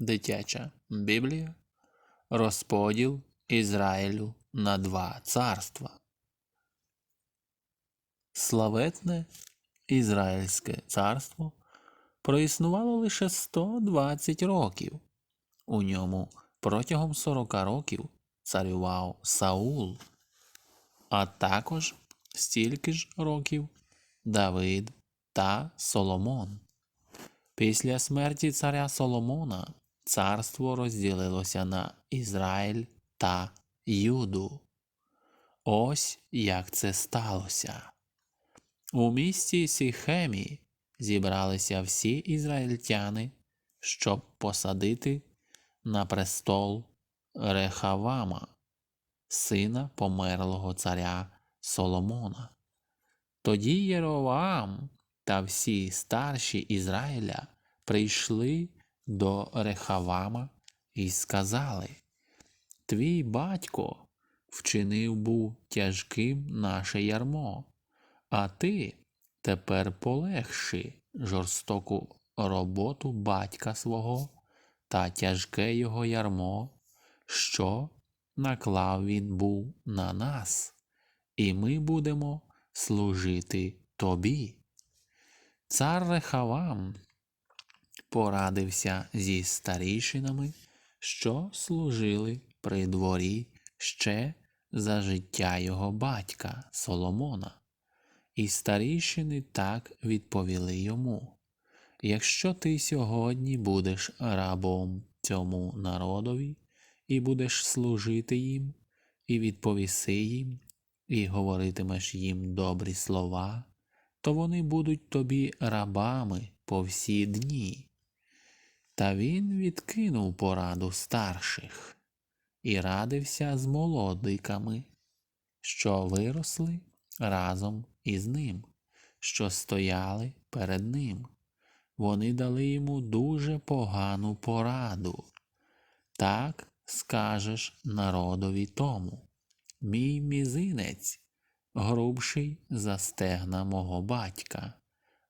Дитяча Біблія. Розподіл Ізраїлю на два царства. Славетне Ізраїльське царство проіснувало лише 120 років. У ньому протягом 40 років царював Саул, а також стільки ж років Давид та Соломон. Після смерті царя Соломона царство розділилося на Ізраїль та Юду. Ось як це сталося. У місті Сіхемі зібралися всі ізраїльтяни, щоб посадити на престол Рехавама, сина померлого царя Соломона. Тоді Єроваам та всі старші Ізраїля прийшли до Рехавама і сказали Твій батько вчинив був тяжким наше ярмо, а ти тепер полегши жорстоку роботу батька свого та тяжке його ярмо, що наклав він був на нас, і ми будемо служити тобі. Цар Рехавам порадився зі старішинами, що служили при дворі ще за життя його батька Соломона. І старішини так відповіли йому Якщо ти сьогодні будеш рабом цьому народові, і будеш служити їм, і відповіси їм, і говоритимеш їм добрі слова, то вони будуть тобі рабами по всі дні. Та він відкинув пораду старших і радився з молодиками, що виросли разом із ним, що стояли перед ним. Вони дали йому дуже погану пораду. Так скажеш народові тому. Мій мізинець грубший за стегна мого батька.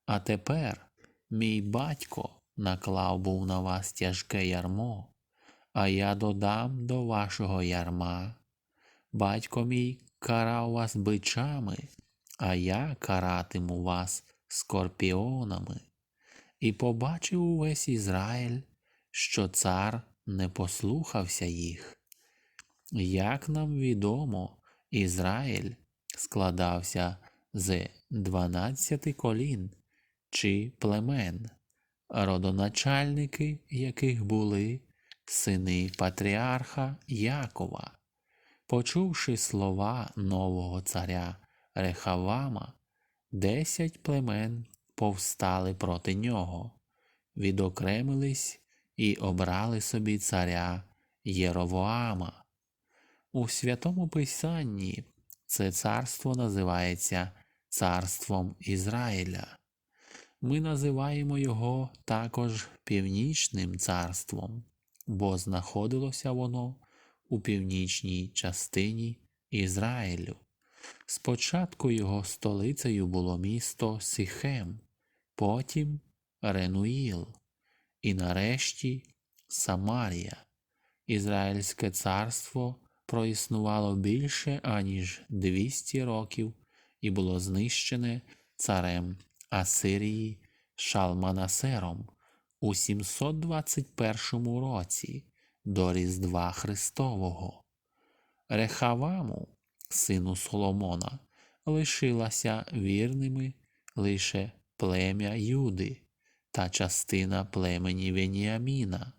А тепер мій батько наклав був на вас тяжке ярмо, а я додам до вашого ярма. Батько мій карав вас бичами, а я каратиму вас скорпіонами. І побачив увесь Ізраїль, що цар не послухався їх. Як нам відомо, Ізраїль складався з дванадцяти колін чи племен, родоначальники яких були сини патріарха Якова. Почувши слова нового царя Рехавама, десять племен повстали проти нього, відокремились і обрали собі царя Єровоама. У святому Писанні це царство називається Царством Ізраїля. Ми називаємо його також Північним царством, бо знаходилося воно у північній частині Ізраїлю. Спочатку його столицею було місто Сихем, потім Ренуїл і нарешті Самарія. Ізраїльське царство проіснувало більше аніж 200 років і було знищене царем Асирії Шалманасером у 721 році до Різдва Христового. Рехаваму, сину Соломона, лишилася вірними лише плем'я Юди та частина племені Веніаміна,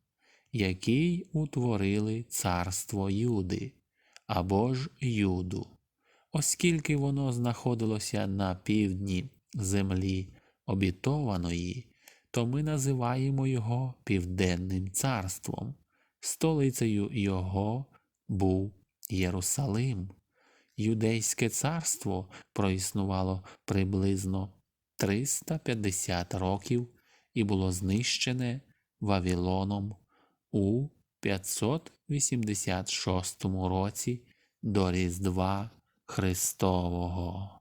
який утворили царство Юди або ж Юду, оскільки воно знаходилося на півдні землі обітованої, то ми називаємо його Південним царством, столицею його був Єрусалим. Юдейське царство проіснувало приблизно 350 років і було знищене Вавилоном у 586 році до Різдва Христового.